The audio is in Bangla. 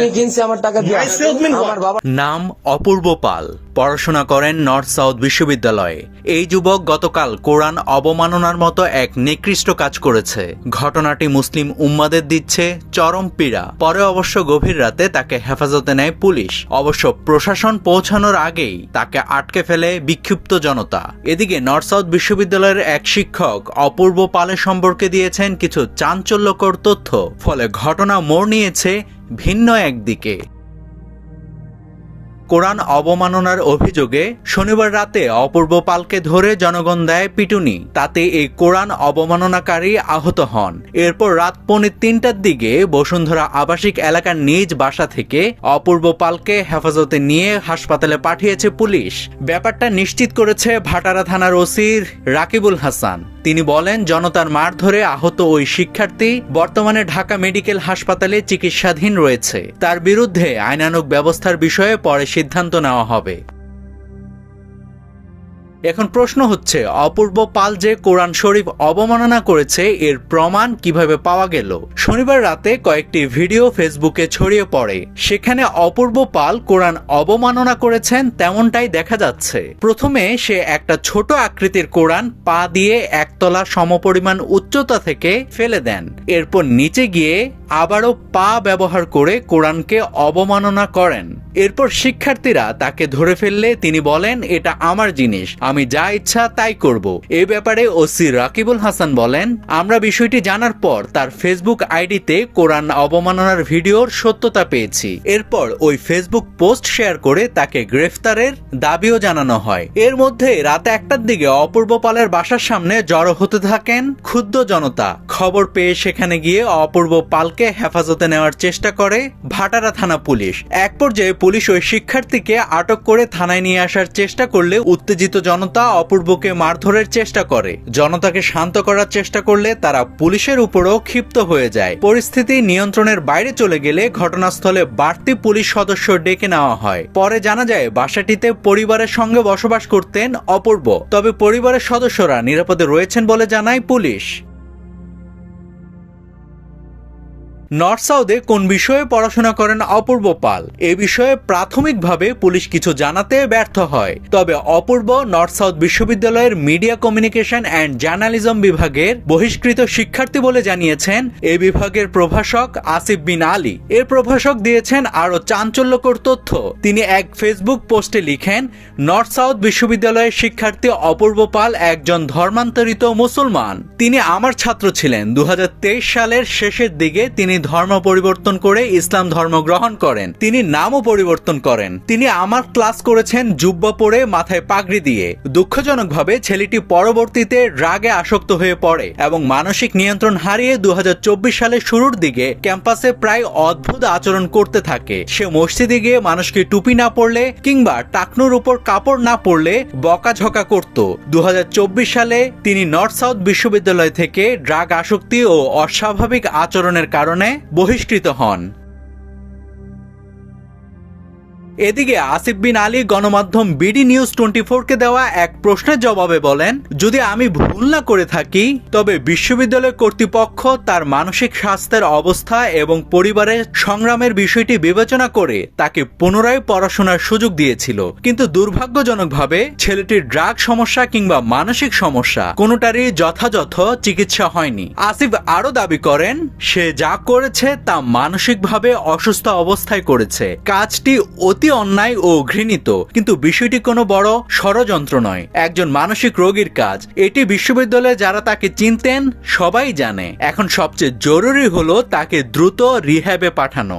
আমি কিনছি আমার টাকা দিয়ে My salesman what? আমার বাবা নাম অপূর্ব পাল। পড়াশোনা করেন নর্থ সাউথ বিশ্ববিদ্যালয়ে। এই যুবক গতকাল কোরআন অবমাননার মতো এক নিকৃষ্ট কাজ করেছে। ঘটনাটি মুসলিম উম্মাদের দিচ্ছে চরম পীড়া। পরে অবশ্য গভীর রাতে তাকে হেফাজতে নেয় পুলিশ। অবশ্য প্রশাসন পৌঁছানোর আগেই তাকে আটকে ফেলে বিক্ষিপ্ত জনতা। এদিকে নর্থ সাউথ বিশ্ববিদ্যালয়ের এক শিক্ষক অপূর্ব পালের সম্পর্কে দিয়েছেন কিছু চাঞ্চল্যকর তথ্য। ফলে ঘটনা মোড় নিয়েছে ভিন্ন একদিকে। কোরআন অবমাননার অভিযোগে শনিবার রাতে অপূর্ব পালকে ধরে জনগণ দেয় পিটুনি। তাতে এই কোরআন অবমাননাকারী আহত হন। এরপর রাত পৌনে তিনটার দিকে বসুন্ধরা আবাসিক এলাকার নিজ বাসা থেকে অপূর্ব পালকে হেফাজতে নিয়ে হাসপাতালে পাঠিয়েছে পুলিশ। ব্যাপারটা নিশ্চিত করেছে ভাটারা থানার ওসির রাকিবুল হাসান। তিনি বলেন, জনতার মার ধরে আহত ওই শিক্ষার্থী বর্তমানে ঢাকা মেডিকেল হাসপাতালে চিকিৎসাধীন রয়েছে। তার বিরুদ্ধে আইনানুক ব্যবস্থার বিষয়ে পরে সিদ্ধান্ত নেওয়া হবে। এখন প্রশ্ন হচ্ছে, অপূর্ব পাল যে কোরআন শরীফ অবমাননা করেছে, এর প্রমাণ কীভাবে পাওয়া গেল? শনিবার রাতে কয়েকটি ভিডিও ফেসবুকে ছড়িয়ে পড়ে। সেখানে অপূর্ব পাল কোরআন অবমাননা করেছেন তেমনটাই দেখা যাচ্ছে। প্রথমে সে একটা ছোট আকৃতির কোরআন পা দিয়ে একতলা সমপরিমাণ উচ্চতা থেকে ফেলে দেন। এরপর নিচে গিয়ে আবারও পা ব্যবহার করে কোরআনকে অবমাননা করেন। এরপর শিক্ষার্থীরা তাকে ধরে ফেললে তিনি বলেন, এটা আমার জিনিস, আমি যা ইচ্ছা তাই করব। এ ব্যাপারে ওসি রাকিবুল হাসান বলেন, আমরা বিষয়টি জানার পর তার ফেসবুক আইডিতে কোরআন অবমাননার ভিডিওর সত্যতা পেয়েছি। এরপর ওই ফেসবুক পোস্ট শেয়ার করে তাকে গ্রেফতারের দাবিও জানানো হয়। এর মধ্যে রাত একটার দিকে অপূর্ব পালের বাসার সামনে জড়ো হতে থাকেন ক্ষুদ্র জনতা। খবর পেয়ে সেখানে গিয়ে অপূর্ব পালকে হেফাজতে নেওয়ার চেষ্টা করে ভাটারা থানা পুলিশ। এক পর্যায়ে পুলিশ ওই শিক্ষার্থীকে আটক করে থানায় নিয়ে আসার চেষ্টা করলে উত্তেজিত জনতা অপূর্বকে মারধরের চেষ্টা করে। জনতাকে শান্ত করার চেষ্টা করলে তারা পুলিশের উপরও ক্ষিপ্ত হয়ে যায়। পরিস্থিতি নিয়ন্ত্রণের বাইরে চলে গেলে ঘটনাস্থলে বাড়তি পুলিশ সদস্য ডেকে নেওয়া হয়। পরে জানা যায়, বাসাটিতে পরিবারের সঙ্গে বসবাস করতেন অপূর্ব। তবে পরিবারের সদস্যরা নিরাপদে রয়েছেন বলে জানায় পুলিশ। নর্থ সাউথে কোন বিষয়ে পড়াশোনা করেন অপূর্ব পাল? এ বিষয়ে প্রাথমিকভাবে পুলিশ কিছু জানাতে ব্যর্থ হয়। তবে অপূর্ব নর্থ সাউথ বিশ্ববিদ্যালয়ের মিডিয়া কমিউনিকেশন অ্যান্ড জার্নালিজম বিভাগের বহিষ্কৃত শিক্ষার্থী বলে জানিয়েছেন এ বিভাগের প্রভাষক আসিফ বিন আলী। এর প্রভাষক দিয়েছেন আরও চাঞ্চল্যকর তথ্য। তিনি এক ফেসবুক পোস্টে লিখেন, নর্থ সাউথ বিশ্ববিদ্যালয়ের শিক্ষার্থী অপূর্ব পাল একজন ধর্মান্তরিত মুসলমান। তিনি আমার ছাত্র ছিলেন। দু হাজার তেইশ সালের শেষের দিকে তিনি ধর্ম পরিবর্তন করে ইসলাম ধর্ম গ্রহণ করেন। তিনি নামও পরিবর্তন করেন। তিনি আমার ক্লাস করেছেন জুব্বা পরে মাথায় পাগড়ি দিয়ে। দুঃখজনকভাবে ছেলেটি পরবর্তীতে রাগে আসক্ত হয়ে পড়ে এবং মানসিক নিয়ন্ত্রণ হারিয়ে দু সালের শুরুর দিকে ক্যাম্পাসে প্রায় অদ্ভুত আচরণ করতে থাকে। সে মসজিদে গিয়ে মানুষকে টুপি না পরলে কিংবা টাকনুর উপর কাপড় না পরলে বকাঝকা করত। দু হাজার চব্বিশ সালে তিনি নর্থ সাউথ বিশ্ববিদ্যালয় থেকে ড্রাগ আসক্তি ও অস্বাভাবিক আচরণের কারণে বহিষ্কৃত হন। এদিকে আসিফ বিন আলী গণমাধ্যম বিডি নিউজ টোয়েন্টি কে দেওয়া এক প্রশ্নের জবাবে বলেন, যদি আমি ভুল না করে থাকি, তবে বিশ্ববিদ্যালয় কর্তৃপক্ষ তার মানসিক স্বাস্থ্যের অবস্থা এবং পরিবারের সংগ্রামের বিষয়টি বিবেচনা করে তাকে পুনরায় পড়াশোনার সুযোগ দিয়েছিল। কিন্তু দুর্ভাগ্যজনকভাবে ছেলেটির ড্রাগ সমস্যা কিংবা মানসিক সমস্যা কোনোটারই যথাযথ চিকিৎসা হয়নি। আসিফ আরও দাবি করেন, সে যা করেছে তা মানসিকভাবে অসুস্থ অবস্থায় করেছে। কাজটি অতি অন্যায় ও ঘৃণিত, কিন্তু বিষয়টি কোনো বড় ষড়যন্ত্র নয়। একজন মানসিক রোগীর কাজ, এটি বিশ্ববিদ্যালয়ে যারা তাকে চিনতেন, সবাই জানে। এখন সবচেয়ে জরুরি হলো তাকে দ্রুত রিহ্যাবে পাঠানো।